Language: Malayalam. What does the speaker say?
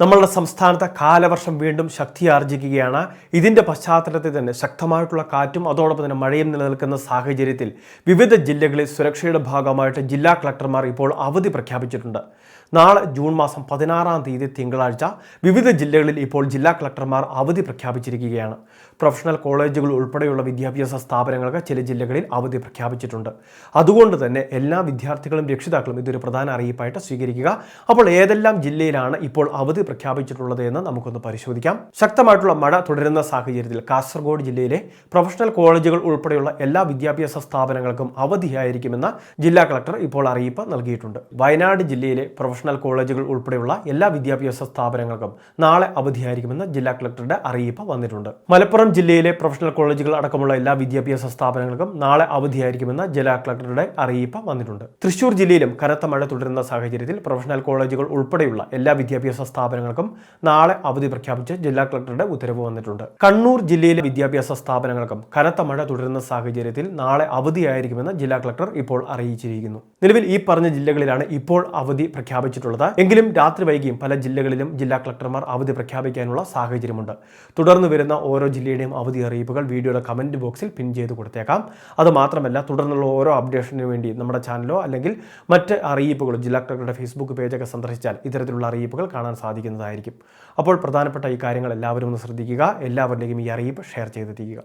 നമ്മളുടെ സംസ്ഥാനത്തെ കാലവർഷം വീണ്ടും ശക്തിയാർജിക്കുകയാണ് ഇതിന്റെ പശ്ചാത്തലത്തിൽ തന്നെ ശക്തമായിട്ടുള്ള കാറ്റും അതോടൊപ്പം തന്നെ മഴയും നിലനിൽക്കുന്ന സാഹചര്യത്തിൽ വിവിധ ജില്ലകളിൽ സുരക്ഷയുടെ ഭാഗമായിട്ട് ജില്ലാ കളക്ടർമാർ ഇപ്പോൾ അവധി പ്രഖ്യാപിച്ചിട്ടുണ്ട്. നാളെ ജൂൺ മാസം പതിനാറാം തീയതി തിങ്കളാഴ്ച വിവിധ ജില്ലകളിൽ ഇപ്പോൾ ജില്ലാ കളക്ടർമാർ അവധി പ്രഖ്യാപിച്ചിരിക്കുകയാണ്. പ്രൊഫഷണൽ കോളേജുകൾ ഉൾപ്പെടെയുള്ള വിദ്യാഭ്യാസ സ്ഥാപനങ്ങൾക്ക് ചില ജില്ലകളിൽ അവധി പ്രഖ്യാപിച്ചിട്ടുണ്ട്. അതുകൊണ്ട് തന്നെ എല്ലാ വിദ്യാർത്ഥികളും രക്ഷിതാക്കളും ഇതൊരു പ്രധാന അറിയിപ്പായിട്ട് സ്വീകരിക്കുക. അപ്പോൾ ഏതെല്ലാം ജില്ലയിലാണ് ഇപ്പോൾ അവധി പ്രഖ്യാപിച്ചിട്ടുള്ളത് എന്ന് നമുക്കൊന്ന് പരിശോധിക്കാം. ശക്തമായിട്ടുള്ള മഴ തുടരുന്ന സാഹചര്യത്തിൽ കാസർഗോഡ് ജില്ലയിലെ പ്രൊഫഷണൽ കോളേജുകൾ ഉൾപ്പെടെയുള്ള എല്ലാ വിദ്യാഭ്യാസ സ്ഥാപനങ്ങൾക്കും അവധിയായിരിക്കുമെന്ന് ജില്ലാ കളക്ടർ ഇപ്പോൾ അറിയിപ്പ് നൽകിയിട്ടുണ്ട്. വയനാട് ജില്ലയിലെ പ്രൊഫഷണൽ കോളേജുകൾ ഉൾപ്പെടെയുള്ള എല്ലാ വിദ്യാഭ്യാസ സ്ഥാപനങ്ങൾക്കും നാളെ അവധിയായിരിക്കുമെന്ന് ജില്ലാ കളക്ടറുടെ അറിയിപ്പ് വന്നിട്ടുണ്ട്. മലപ്പുറം ജില്ലയിലെ പ്രൊഫഷണൽ കോളേജുകൾ അടക്കമുള്ള എല്ലാ വിദ്യാഭ്യാസ സ്ഥാപനങ്ങൾക്കും നാളെ അവധിയായിരിക്കുമെന്ന് ജില്ലാ കളക്ടറുടെ അറിയിപ്പ് വന്നിട്ടുണ്ട്. തൃശൂർ ജില്ലയിലും കനത്ത മഴ തുടരുന്ന സാഹചര്യത്തിൽ പ്രൊഫഷണൽ കോളേജുകൾ ഉൾപ്പെടെയുള്ള എല്ലാ വിദ്യാഭ്യാസ സ്ഥാപനങ്ങൾക്കും നാളെ അവധി പ്രഖ്യാപിച്ച് ജില്ലാ കളക്ടറുടെ ഉത്തരവ് വന്നിട്ടുണ്ട്. കണ്ണൂർ ജില്ലയിലെ വിദ്യാഭ്യാസ സ്ഥാപനങ്ങൾക്കും കനത്ത മഴ തുടരുന്ന സാഹചര്യത്തിൽ നാളെ അവധിയായിരിക്കുമെന്ന് ജില്ലാ കളക്ടർ ഇപ്പോൾ അറിയിച്ചിരിക്കുന്നു. നിലവിൽ ഈ പറഞ്ഞ ജില്ലകളിലാണ് ഇപ്പോൾ അവധി പ്രഖ്യാപിച്ചിട്ടുള്ളത്. എങ്കിലും രാത്രി വൈകിയും പല ജില്ലകളിലും ജില്ലാ കളക്ടർമാർ അവധി പ്രഖ്യാപിക്കാനുള്ള സാഹചര്യമുണ്ട്. തുടർന്ന് വരുന്ന ഓരോ ജില്ലയുടെയും അവധി അറിയിപ്പുകൾ വീഡിയോയുടെ കമന്റ് ബോക്സിൽ പിൻ ചെയ്ത് കൊടുത്തേക്കാം. അത് മാത്രമല്ല തുടർന്നുള്ള ഓരോ അപ്ഡേഷനു വേണ്ടി നമ്മുടെ ചാനലോ അല്ലെങ്കിൽ മറ്റ് അറിയിപ്പുകളോ ജില്ലാ കളക്ടറുടെ ഫേസ്ബുക്ക് പേജൊക്കെ സന്ദർശിച്ചാൽ ഇത്തരത്തിലുള്ള അറിയിപ്പുകൾ കാണാൻ സാധിക്കുന്നതായിരിക്കും അപ്പോൾ പ്രധാനപ്പെട്ട ഈ കാര്യങ്ങൾ എല്ലാവരും ഒന്ന് ശ്രദ്ധിക്കുക. എല്ലാവരിലേക്കും ഈ അറിയിപ്പ് ഷെയർ ചെയ്തെത്തിക്കുക.